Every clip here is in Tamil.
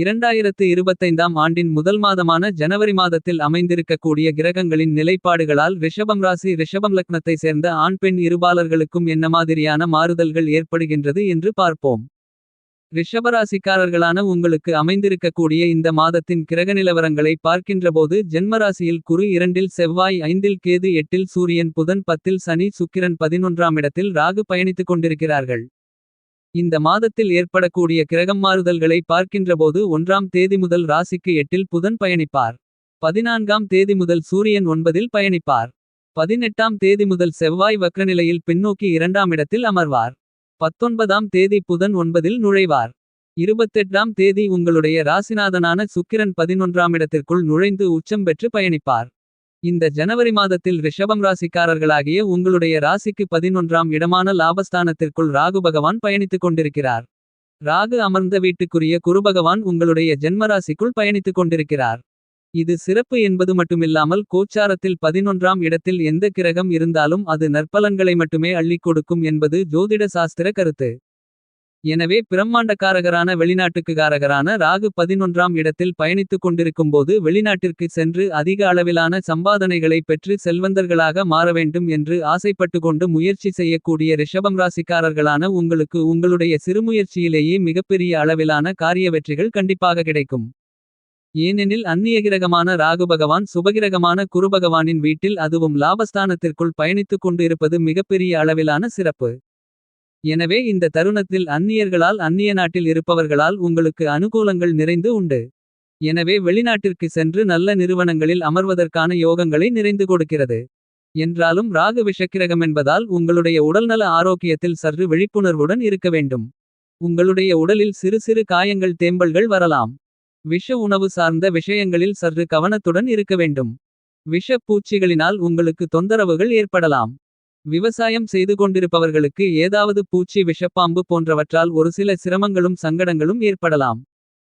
இரண்டாயிரத்து இருபத்தைந்தாம் ஆண்டின் முதல் மாதமான ஜனவரி மாதத்தில் அமைந்திருக்கக்கூடிய கிரகங்களின் நிலைப்பாடுகளால் ரிஷபம் ராசி ரிஷபம் லக்னத்தை சேர்ந்த ஆண் பெண் இருபாலர்களுக்கும் என்ன மாதிரியான மாறுதல்கள் ஏற்படுகின்றது என்று பார்ப்போம். ரிஷபராசிக்காரர்களான உங்களுக்கு அமைந்திருக்கக்கூடிய இந்த மாதத்தின் கிரக நிலவரங்களை பார்க்கின்றபோது ஜென்மராசியில் குரு இரண்டில் செவ்வாய் ஐந்தில் கேது எட்டில் சூரியன் புதன் பத்தில் சனி சுக்கிரன் பதினொன்றாம் இடத்தில் ராகு பயணித்துக் கொண்டிருக்கிறார்கள். இந்த மாதத்தில் ஏற்படக்கூடிய கிரகம் மாறுதல்களை பார்க்கின்றபோது ஒன்றாம் தேதி முதல் ராசிக்கு எட்டில் புதன் பயணிப்பார். பதினான்காம் தேதி முதல் சூரியன் ஒன்பதில் பயணிப்பார். பதினெட்டாம் தேதி முதல் செவ்வாய் வக்ரநிலையில் பின்னோக்கி இரண்டாம் இடத்தில் அமர்வார். பத்தொன்பதாம் தேதி புதன் ஒன்பதில் நுழைவார். இருபத்தெட்டாம் தேதி உங்களுடைய ராசிநாதனான சுக்கிரன் பதினொன்றாம் இடத்திற்குள் நுழைந்து உச்சம் பெற்று பயணிப்பார். இந்த ஜனவரி மாதத்தில் ரிஷபம் ராசிக்காரர்களாகிய உங்களுடைய ராசிக்கு பதினொன்றாம் இடமான லாபஸ்தானத்திற்குள் ராகு பகவான் பயணித்துக் கொண்டிருக்கிறார். ராகு அமர்ந்த வீட்டுக்குரிய குருபகவான் உங்களுடைய ஜென்மராசிக்குள் பயணித்துக் கொண்டிருக்கிறார். இது சிறப்பு என்பது மட்டுமில்லாமல் கோச்சாரத்தில் பதினொன்றாம் இடத்தில் எந்த கிரகம் இருந்தாலும் அது நற்பலன்களை மட்டுமே அள்ளிக் கொடுக்கும் என்பது ஜோதிட சாஸ்திர கருத்து. எனவே பிரம்மாண்டக்காரகரான வெளிநாட்டுக்குகாரகரான ராகு பதினொன்றாம் இடத்தில் பயணித்துக் கொண்டிருக்கும்போது வெளிநாட்டிற்கு சென்று அதிக அளவிலான சம்பாதனைகளை பெற்று செல்வந்தர்களாக மாற வேண்டும் என்று ஆசைப்பட்டு கொண்டு முயற்சி செய்யக்கூடிய ரிஷபம் ராசிக்காரர்களான உங்களுக்கு உங்களுடைய சிறுமுயற்சியிலேயே மிகப்பெரிய அளவிலான காரிய வெற்றிகள் கண்டிப்பாக கிடைக்கும். ஏனெனில் அந்நியகிரகமான ராகு பகவான் சுபகிரகமான குருபகவானின் வீட்டில் அதுவும் லாபஸ்தானத்திற்குள் பயணித்துக் கொண்டு இருப்பது மிகப்பெரிய அளவிலான சிறப்பு. எனவே இந்த தருணத்தில் அந்நியர்களால் அந்நிய நாட்டில் இருப்பவர்களால் உங்களுக்கு அனுகூலங்கள் நிறைந்து உண்டு. எனவே வெளிநாட்டிற்கு சென்று நல்ல நிறுவனங்களில் அமர்வதற்கான யோகங்களை நிறைந்து கொடுக்கிறது. என்றாலும் ராகு விஷக்கிரகமென்பதால் உங்களுடைய உடல்நல ஆரோக்கியத்தில் சற்று விழிப்புணர்வுடன் இருக்க வேண்டும். உங்களுடைய உடலில் சிறு சிறு காயங்கள் தேம்பல்கள் வரலாம். விஷ உணவு சார்ந்த விஷயங்களில் சற்று கவனத்துடன் இருக்க வேண்டும். விஷ பூச்சிகளினால் உங்களுக்கு தொந்தரவுகள் ஏற்படலாம். விவசாயம் செய்து கொண்டிருப்பவர்களுக்கு ஏதாவது பூச்சி விஷப்பாம்பு போன்றவற்றால் ஒரு சில சிரமங்களும் சங்கடங்களும் ஏற்படலாம்.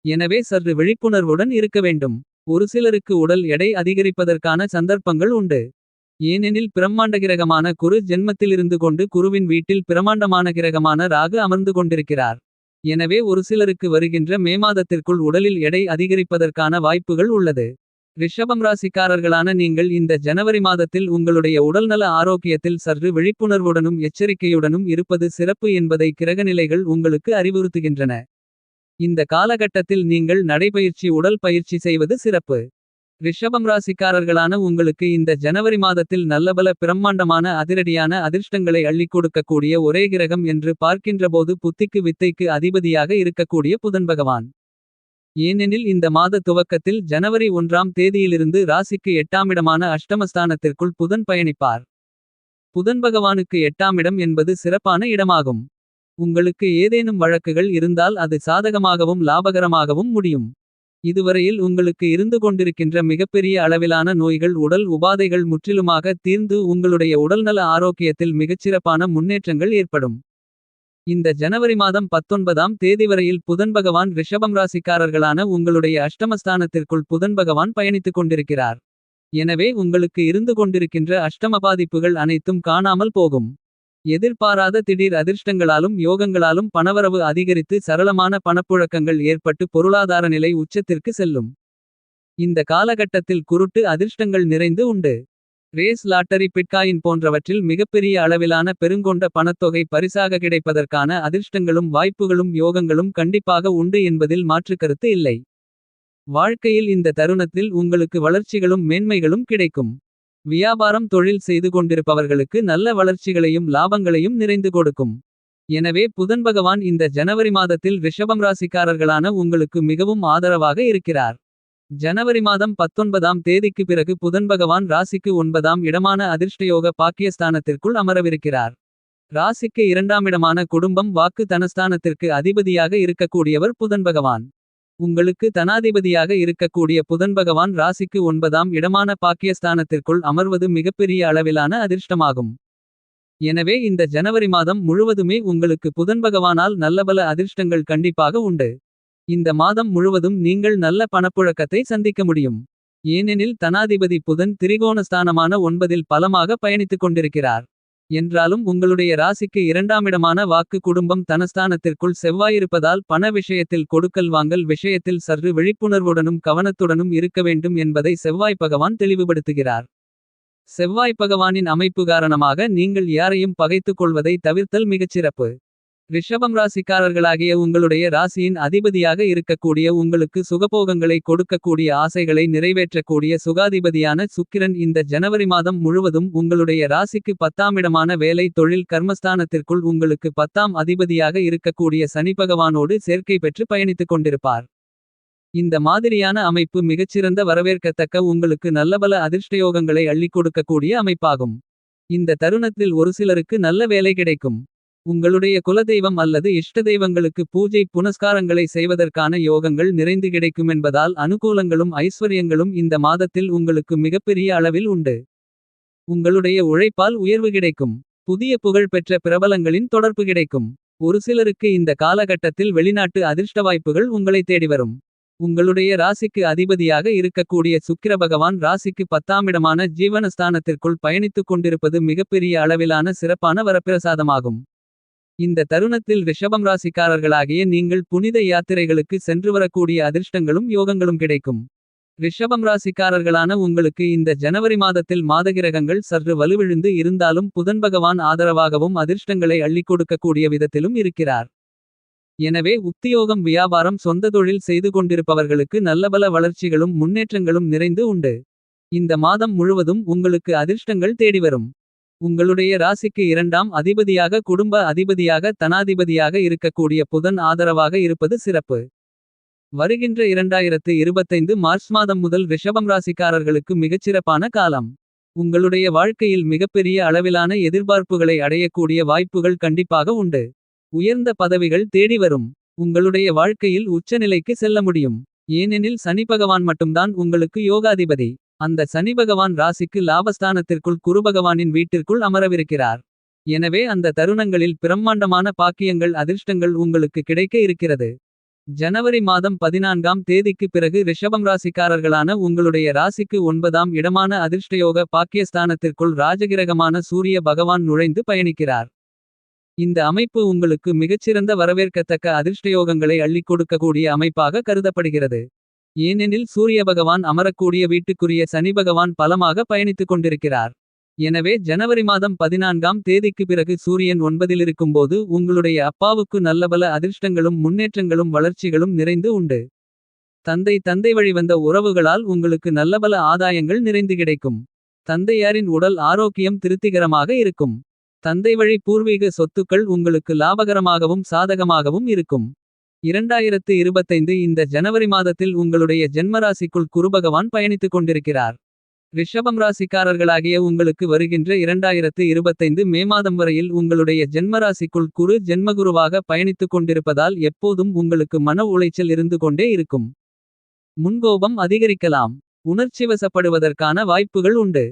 எனவே சற்று விழிப்புணர்வுடன் இருக்க வேண்டும். ஒரு சிலருக்கு உடல் எடை அதிகரிப்பதற்கான சந்தர்ப்பங்கள் உண்டு. ஏனெனில் பிரம்மாண்ட கிரகமான குரு ஜென்மத்திலிருந்து கொண்டு குருவின் வீட்டில் பிரமாண்டமான கிரகமான ராகு அமர்ந்து கொண்டிருக்கிறார். எனவே ஒரு சிலருக்கு வருகின்ற மே மாதத்திற்குள் உடலில் எடை அதிகரிப்பதற்கான வாய்ப்புகள் உள்ளது. ரிஷபம் ராசிக்காரர்களான நீங்கள் இந்த ஜனவரி மாதத்தில் உங்களுடைய உடல்நல ஆரோக்கியத்தில் சற்று விழிப்புணர்வுடனும் எச்சரிக்கையுடனும் இருப்பது சிறப்பு என்பதை கிரகநிலைகள் உங்களுக்கு அறிவுறுத்துகின்றன. இந்த காலகட்டத்தில் நீங்கள் நடைபயிற்சி உடல் பயிற்சி செய்வது சிறப்பு. ரிஷபம் ராசிக்காரர்களான உங்களுக்கு இந்த ஜனவரி மாதத்தில் நல்லபல பிரம்மாண்டமான அதிரடியான அதிர்ஷ்டங்களை அள்ளிக் கொடுக்கக்கூடிய ஒரே கிரகம் என்று பார்க்கின்றபோது புத்திக்கு வித்தைக்கு அதிபதியாக இருக்கக்கூடிய புதன் பகவான். ஏனெனில் இந்த மாத துவக்கத்தில் ஜனவரி ஒன்றாம் தேதியிலிருந்து ராசிக்கு எட்டாமிடமான அஷ்டமஸ்தானத்திற்குள் புதன் பயணிப்பார். புதன் பகவானுக்கு எட்டாமிடம் என்பது சிறப்பான இடமாகும். உங்களுக்கு ஏதேனும் வழக்குகள் இருந்தால் அது சாதகமாகவும் லாபகரமாகவும் முடியும். இதுவரையில் உங்களுக்கு இருந்து கொண்டிருக்கின்ற மிகப்பெரிய அளவிலான நோய்கள் உடல் உபாதைகள் முற்றிலுமாக தீர்ந்து உங்களுடைய உடல்நல ஆரோக்கியத்தில் மிகச்சிறப்பான முன்னேற்றங்கள் ஏற்படும். இந்த ஜனவரி மாதம் பத்தொன்பதாம் தேதி வரையில் புதன் பகவான் ரிஷபம் ராசிக்காரர்களான உங்களுடைய அஷ்டமஸ்தானத்திற்குள் புதன் பகவான் பயணித்துக் கொண்டிருக்கிறார். எனவே உங்களுக்கு இருந்து கொண்டிருக்கின்ற அஷ்டம பாதிப்புகள் அனைத்தும் காணாமல் போகும். எதிர்பாராத திடீர் அதிர்ஷ்டங்களாலும் யோகங்களாலும் பணவரவு அதிகரித்து சரளமான பணப்புழக்கங்கள் ஏற்பட்டு பொருளாதார நிலை உச்சத்திற்கு செல்லும். இந்த காலகட்டத்தில் குருட்டு அதிர்ஷ்டங்கள் நிறைந்து உண்டு. ரேஸ் லாட்டரி பிட்காயின் போன்றவற்றில் மிகப்பெரிய அளவிலான பெருங்கொண்ட பணத்தொகை பரிசாக கிடைப்பதற்கான அதிர்ஷ்டங்களும் வாய்ப்புகளும் யோகங்களும் கண்டிப்பாக உண்டு என்பதில் மாற்றுக்கருத்து இல்லை. வாழ்க்கையில் இந்த தருணத்தில் உங்களுக்கு வளர்ச்சிகளும் மேன்மைகளும் கிடைக்கும். வியாபாரம் தொழில் செய்து கொண்டிருப்பவர்களுக்கு நல்ல வளர்ச்சிகளையும் லாபங்களையும் நிறைந்து கொடுக்கும். எனவே புதன் பகவான் இந்த ஜனவரி மாதத்தில் ரிஷபம் ராசிக்காரர்களான உங்களுக்கு மிகவும் ஆதரவாக இருக்கிறார். ஜனவரி மாதம் பத்தொன்பதாம் தேதிக்கு பிறகு புதன் பகவான் ராசிக்கு ஒன்பதாம் இடமான அதிர்ஷ்டயோக பாக்கியஸ்தானத்திற்குள் அமரவிருக்கிறார். ராசிக்கு இரண்டாமிடமான குடும்பம் வாக்கு தனஸ்தானத்திற்கு அதிபதியாக இருக்கக்கூடியவர் புதன் பகவான். உங்களுக்கு தனாதிபதியாக இருக்கக்கூடிய புதன் பகவான் ராசிக்கு ஒன்பதாம் இடமான பாக்கியஸ்தானத்திற்குள் அமர்வது மிகப்பெரிய அளவிலான அதிர்ஷ்டமாகும். எனவே இந்த ஜனவரி மாதம் முழுவதுமே உங்களுக்கு புதன் பகவானால் நல்லபல அதிர்ஷ்டங்கள் கண்டிப்பாக உண்டு. இந்த மாதம் முழுவதும் நீங்கள் நல்ல பணப்புழக்கத்தை சந்திக்க முடியும். ஏனெனில் தனாதிபதி புதன் திரிகோணஸ்தானமான ஒன்பதில் பலமாக பயணித்துக் கொண்டிருக்கிறார். என்றாலும் உங்களுடைய ராசிக்கு இரண்டாமிடமான வாக்கு குடும்பம் தனஸ்தானத்திற்குள் செவ்வாயிருப்பதால் பண விஷயத்தில் கொடுக்கல் வாங்கல் விஷயத்தில் சற்று விழிப்புணர்வுடனும் கவனத்துடனும் இருக்க வேண்டும் என்பதை செவ்வாய் பகவான் தெளிவுபடுத்துகிறார். செவ்வாய் பகவானின் அமைப்பு காரணமாக நீங்கள் யாரையும் பகைத்துக் கொள்வதை தவிர்த்தல் மிகச்சிறப்பு. ரிஷபம் ராசிக்காரர்களாகிய உங்களுடைய ராசியின் அதிபதியாக இருக்கக்கூடிய உங்களுக்கு சுகபோகங்களை கொடுக்கக்கூடிய ஆசைகளை நிறைவேற்றக்கூடிய சுகாதிபதியான சுக்கிரன் இந்த ஜனவரி மாதம் முழுவதும் உங்களுடைய ராசிக்கு பத்தாமிடமான வேலை தொழில் கர்மஸ்தானத்திற்குள் உங்களுக்கு பத்தாம் அதிபதியாக இருக்கக்கூடிய சனி பகவானோடு சேர்க்கை பெற்று பயணித்துக் கொண்டிருப்பார். இந்த மாதிரியான அமைப்பு மிகச்சிறந்த வரவேற்கத்தக்க உங்களுக்கு நல்லபல அதிர்ஷ்டயோகங்களை அள்ளிக் கொடுக்கக்கூடிய அமைப்பாகும். இந்த தருணத்தில் ஒரு சிலருக்கு நல்ல வேலை கிடைக்கும். உங்களுடைய குலதெய்வம் அல்லது இஷ்ட தெய்வங்களுக்கு பூஜை புனஸ்காரங்களை செய்வதற்கான யோகங்கள் நிறைந்து கிடைக்குமென்பதால் அனுகூலங்களும் ஐஸ்வர்யங்களும் இந்த மாதத்தில் உங்களுக்கு மிகப்பெரிய அளவில் உண்டு. உங்களுடைய உழைப்பால் உயர்வு கிடைக்கும். புதிய புகழ் பெற்ற பிரபலங்களின் தொடர்பு கிடைக்கும். ஒரு சிலருக்கு இந்த காலகட்டத்தில் வெளிநாட்டு அதிர்ஷ்ட வாய்ப்புகள் உங்களை தேடி வரும். உங்களுடைய ராசிக்கு அதிபதியாக இருக்கக்கூடிய சுக்கிர பகவான் ராசிக்கு பத்தாமிடமான ஜீவனஸ்தானத்திற்குள் பயணித்துக் கொண்டிருப்பது மிகப்பெரிய அளவிலான சிறப்பான வரப்பிரசாதமாகும். இந்த தருணத்தில் ரிஷபம் ராசிக்காரர்களாகிய நீங்கள் புனித யாத்திரைகளுக்கு சென்று வரக்கூடிய அதிர்ஷ்டங்களும் யோகங்களும் கிடைக்கும். ரிஷபம் ராசிக்காரர்களான உங்களுக்கு இந்த ஜனவரி மாதத்தில் மாதகிரகங்கள் சற்று வலுவிழுந்து இருந்தாலும் புதன் பகவான் ஆதரவாகவும் அதிர்ஷ்டங்களை அள்ளி கொடுக்கக்கூடிய விதத்திலும் இருக்கிறார். எனவே உத்தியோகம் வியாபாரம் சொந்த தொழில் செய்து கொண்டிருப்பவர்களுக்கு நல்லபல வளர்ச்சிகளும் முன்னேற்றங்களும் நிறைந்து உண்டு. இந்த மாதம் முழுவதும் உங்களுக்கு அதிர்ஷ்டங்கள் தேடிவரும். உங்களுடைய ராசிக்கு இரண்டாம் அதிபதியாக குடும்ப அதிபதியாக தனாதிபதியாக இருக்கக்கூடிய புதன் ஆதரவாக இருப்பது சிறப்பு. வருகின்ற 2025 மார்ச் மாதம் முதல் ரிஷபம் ராசிக்காரர்களுக்கு மிகச்சிறப்பான காலம். உங்களுடைய வாழ்க்கையில் மிகப்பெரிய அளவிலான எதிர்பார்ப்புகளை அடையக்கூடிய வாய்ப்புகள் கண்டிப்பாக உண்டு. உயர்ந்த பதவிகள் தேடி வரும். உங்களுடைய வாழ்க்கையில் உச்சநிலைக்கு செல்ல முடியும். ஏனெனில் சனி பகவான் மட்டும்தான் உங்களுக்கு யோகாதிபதி. அந்த சனி பகவான் ராசிக்கு லாபஸ்தானத்திற்குள் குருபகவானின் வீட்டிற்குள் அமரவிருக்கிறார். எனவே அந்த தருணங்களில் பிரம்மாண்டமான பாக்கியங்கள் அதிர்ஷ்டங்கள் உங்களுக்கு கிடைக்க இருக்கிறது. ஜனவரி மாதம் பதினான்காம் தேதிக்கு பிறகு ரிஷபம் ராசிக்காரர்களான உங்களுடைய ராசிக்கு ஒன்பதாம் இடமான அதிர்ஷ்டயோக பாக்கியஸ்தானத்திற்குள் ராஜகிரகமான சூரிய பகவான் நுழைந்து பயணிக்கிறார். இந்த அமைப்பு உங்களுக்கு மிகச்சிறந்த வரவேற்கத்தக்க அதிர்ஷ்டயோகங்களை அள்ளிக் கொடுக்கக்கூடிய அமைப்பாக கருதப்படுகிறது. ஏனெனில் சூரிய பகவான் அமரக்கூடிய வீட்டுக்குரிய சனி பகவான் பலமாக பயணித்துக் கொண்டிருக்கிறார். எனவே ஜனவரி மாதம் பதினான்காம் தேதிக்கு பிறகு சூரியன் ஒன்பதிலிருக்கும்போது உங்களுடைய அப்பாவுக்கு நல்லபல அதிர்ஷ்டங்களும் முன்னேற்றங்களும் வளர்ச்சிகளும் நிறைந்து உண்டு. தந்தை தந்தை வழிவந்த உறவுகளால் உங்களுக்கு நல்லபல ஆதாயங்கள் நிறைந்து கிடைக்கும். தந்தையாரின் உடல் ஆரோக்கியம் திருப்திகரமாக இருக்கும். தந்தை வழி பூர்வீக சொத்துக்கள் உங்களுக்கு லாபகரமாகவும் சாதகமாகவும் இருக்கும். 2025 இந்த ஜனவரி மாதத்தில் உங்களுடைய ஜென்மராசிக்குள் குருபகவான் பயணித்துக் கொண்டிருக்கிறார். ரிஷபம் ராசிக்காரர்களாகிய உங்களுக்கு வருகின்ற 2025 மே மாதம் வரையில் உங்களுடைய ஜென்மராசிக்குள் குரு ஜென்மகுருவாக பயணித்துக் கொண்டிருப்பதால் எப்போதும் உங்களுக்கு மன உளைச்சல் இருந்து கொண்டே இருக்கும். முன்கோபம் அதிகரிக்கலாம். உணர்ச்சிவசப்படுவதற்கான வாய்ப்புகள் உண்டு.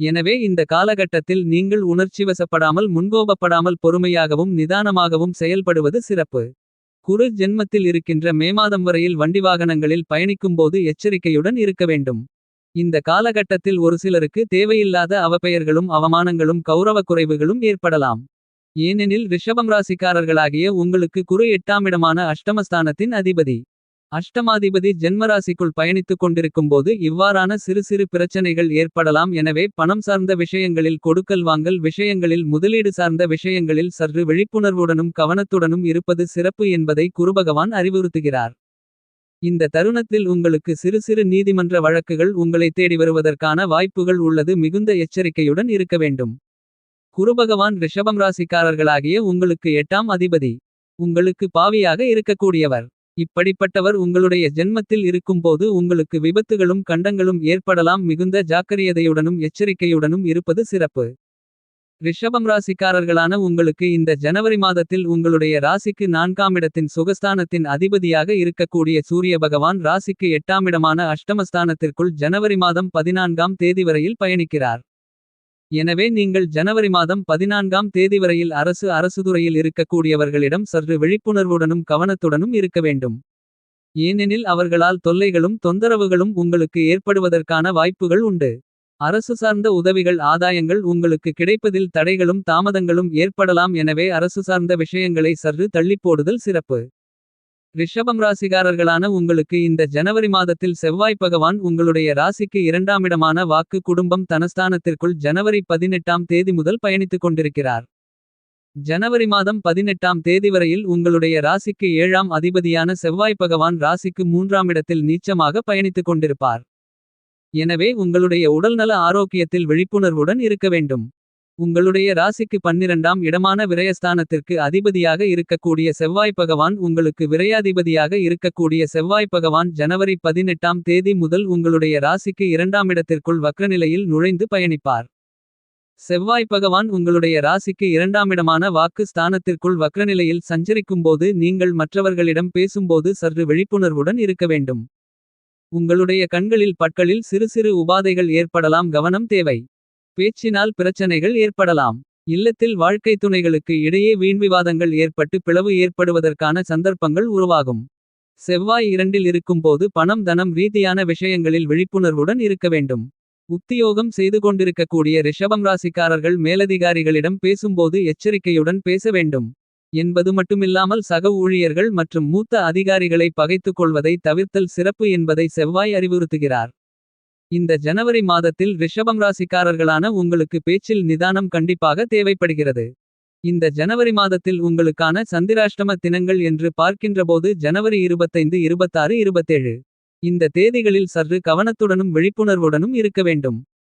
எனவே இந்த காலகட்டத்தில் நீங்கள் உணர்ச்சிவசப்படாமல் முன்கோபப்படாமல் பொறுமையாகவும் நிதானமாகவும் செயல்படுவது சிறப்பு. குரு ஜென்மத்தில் இருக்கின்ற மே மாதம் வரையில் வண்டி வாகனங்களில் பயணிக்கும்போது எச்சரிக்கையுடன் இருக்க வேண்டும். இந்த காலகட்டத்தில் ஒரு சிலருக்கு தேவையில்லாத அவப்பெயர்களும் அவமானங்களும் கௌரவக் குறைவுகளும் ஏற்படலாம். ஏனெனில் ரிஷபம் ராசிக்காரர்களாகிய உங்களுக்கு குரு எட்டாமிடமான அஷ்டமஸ்தானத்தின் அதிபதி. அஷ்டமாதிபதி ஜென்மராசிக்குள் பயணித்துக் கொண்டிருக்கும்போது இவ்வாறான சிறு சிறு பிரச்சனைகள் ஏற்படலாம் எனவே பணம் சார்ந்த விஷயங்களில் கொடுக்கல் வாங்கல் விஷயங்களில் முதலீடு சார்ந்த விஷயங்களில் சற்று விழிப்புணர்வுடனும் கவனத்துடனும் இருப்பது சிறப்பு என்பதை குருபகவான் அறிவுறுத்துகிறார். இந்த தருணத்தில் உங்களுக்கு சிறு சிறு நீதிமன்ற வழக்குகள் உங்களை தேடி வருவதற்கான வாய்ப்புகள் உள்ளது மிகுந்த எச்சரிக்கையுடன் இருக்க வேண்டும். குருபகவான் ரிஷபம் ராசிக்காரர்களாகிய உங்களுக்கு எட்டாம் அதிபதி. உங்களுக்கு பாவியாக இருக்கக்கூடியவர். இப்படிப்பட்டவர் உங்களுடைய ஜென்மத்தில் இருக்கும்போது உங்களுக்கு விபத்துகளும் கண்டங்களும் ஏற்படலாம் மிகுந்த ஜாக்கிரதையுடனும் எச்சரிக்கையுடனும் இருப்பது சிறப்பு. ரிஷபம் ராசிக்காரர்களான உங்களுக்கு இந்த ஜனவரி மாதத்தில் உங்களுடைய ராசிக்கு நான்காமிடத்தின் சுகஸ்தானத்தின் அதிபதியாக இருக்கக்கூடிய சூரிய பகவான் ராசிக்கு எட்டாமிடமான அஷ்டமஸ்தானத்திற்குள் ஜனவரி மாதம் பதினான்காம் தேதி வரையில் பயணிக்கிறார். எனவே நீங்கள் ஜனவரி மாதம் பதினான்காம் தேதி வரையில் அரசு அரசுதுறையில் இருக்கக்கூடியவர்களிடம் சற்று விழிப்புணர்வுடனும் கவனத்துடனும் இருக்க வேண்டும். ஏனெனில் அவர்களால் தொல்லைகளும் தொந்தரவுகளும் உங்களுக்கு ஏற்படுவதற்கான வாய்ப்புகள் உண்டு. அரசு சார்ந்த உதவிகள் ஆதாயங்கள் உங்களுக்கு கிடைப்பதில் தடைகளும் தாமதங்களும் ஏற்படலாம் எனவே அரசு சார்ந்த விஷயங்களை சற்று தள்ளிப்போடுதல் சிறப்பு. ரிஷபம் ராசிகாரர்களான உங்களுக்கு இந்த ஜனவரி மாதத்தில் செவ்வாய் பகவான் உங்களுடைய ராசிக்கு இரண்டாமிடமான வாக்கு குடும்பம் தனஸ்தானத்திற்குள் ஜனவரி பதினெட்டாம் தேதி முதல் பயணித்துக் கொண்டிருக்கிறார். ஜனவரி மாதம் பதினெட்டாம் தேதி வரையில் உங்களுடைய ராசிக்கு ஏழாம் அதிபதியான செவ்வாய் பகவான் ராசிக்கு மூன்றாமிடத்தில் நீச்சமாக பயணித்துக் கொண்டிருப்பார். எனவே உங்களுடைய உடல்நல ஆரோக்கியத்தில் விழிப்புணர்வுடன் இருக்க வேண்டும். உங்களுடைய ராசிக்கு பன்னிரண்டாம் இடமான விரயஸ்தானத்திற்கு அதிபதியாக இருக்கக்கூடிய செவ்வாய் பகவான் உங்களுக்கு விரையாதிபதியாக இருக்கக்கூடிய செவ்வாய் பகவான் ஜனவரி பதினெட்டாம் தேதி முதல் உங்களுடைய ராசிக்கு இரண்டாம் இடத்திற்குள் வக்ரநிலையில் நுழைந்து பயணிப்பார். செவ்வாய் பகவான் உங்களுடைய ராசிக்கு இரண்டாமிடமான வாக்கு ஸ்தானத்திற்குள் வக்ரநிலையில் சஞ்சரிக்கும்போது நீங்கள் மற்றவர்களிடம் பேசும்போது சற்று விழிப்புணர்வுடன் இருக்க வேண்டும். உங்களுடைய கண்களில் பட்களில் சிறு சிறு உபாதைகள் ஏற்படலாம் கவனம் தேவை. பேச்சினால் பிரச்சனைகள் ஏற்படலாம். இல்லத்தில் வாழ்க்கை துணைகளுக்கு இடையே வீண்விவாதங்கள் ஏற்பட்டு பிளவு ஏற்படுவதற்கான சந்தர்ப்பங்கள் உருவாகும். செவ்வாய் இரண்டில் இருக்கும்போது பணம் தனம் ரீதியான விஷயங்களில் விழிப்புணர்வுடன் இருக்க வேண்டும். உத்தியோகம் செய்து கொண்டிருக்கக்கூடிய ரிஷபம் ராசிக்காரர்கள் மேலதிகாரிகளிடம் பேசும்போது எச்சரிக்கையுடன் பேச வேண்டும். என்பது மட்டுமில்லாமல் சக ஊழியர்கள் மற்றும் மூத்த அதிகாரிகளை பகைத்துக் கொள்வதை தவிர்த்தல் சிறப்பு என்பதை செவ்வாய் அறிவுறுத்துகிறார். இந்த ஜனவரி மாதத்தில் ரிஷபம் ராசிக்காரர்களான உங்களுக்கு பேச்சில் நிதானம் கண்டிப்பாக தேவைப்படுகிறது. இந்த ஜனவரி மாதத்தில் உங்களுக்கான சந்திராஷ்டம தினங்கள் என்று பார்க்கின்றபோது ஜனவரி 25 26 27. இந்த தேதிகளில் சற்று கவனத்துடனும் விழிப்புணர்வுடனும் இருக்க வேண்டும்.